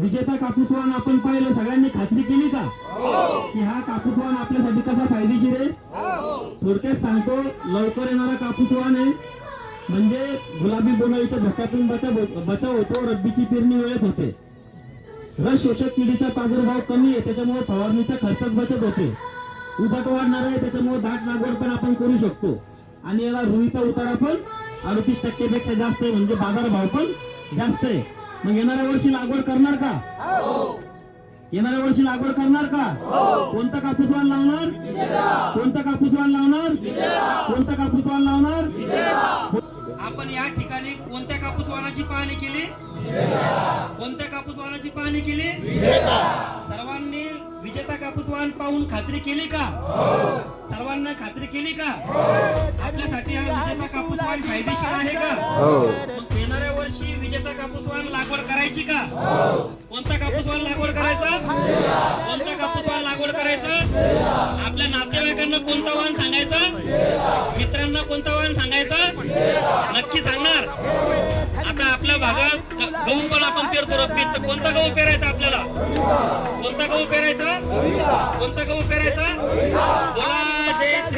विजेता कापूसवान आपण पाहिलं सगळ्यांनी खात्री केली का? की हा कापूसवान आपल्यासाठी कसा फायदेशीर आहे? थोडक्यात सांगतो लवकर येणारा कापूसवान आहे. म्हणजे गुलाबी बोंडअळीच्या धोक्यातून बचाव बचाव होतो रब्बीची पेरणी वेळेत होते. रस शोषक किडीचा प्रादुर्भाव कमी आहे त्याच्यामुळे फवारणीचा खर्चात बचत होते. उबट वाढणार आहे त्याच्यामुळे दाट लागवड पण आपण करू शकतो. आणि याला रुईचा उतारा पण अडतीस टक्केपेक्षा जास्त आहे म्हणजे बाजार भाव पण जास्त आहे. मग येणाऱ्या वर्षी लागवड करणार का? येणाऱ्या वर्षी लागवड करणार का? कोणता कापूसवान लावणार? कोणता कापूसवान लावणार? कोणता कापूसवान लावणार? आपण या ठिकाणी कोणत्या कापूस वाहनाची पाहणी केली? कोणत्या कापूस वाहनाची पाहणी केली? सर्वांनी विजेता कापूस वाहन पाहून खात्री केली का? सर्वांना खात्री केली का? आपल्यासाठी हा विजेता कापूस वाहन फायदेशीर आहे का? लागवड करायची का? कोणता कापूस वाहन लागवड करायचा? कोणता कापूस वाहन लागवड करायचा? आपल्या नातेवाईकांना कोणता वाहन सांगायचा? मित्रांना कोणता वाहन सांगायचा? नक्की सांगणार. आता आपल्या भागात गहू पण आपण पेरतो. रब्बीत तर कोणता गहू पेरायचा आपल्याला? कोणता गहू पेरायचा? कोणता गहू पेरायचा? बोला जय श्री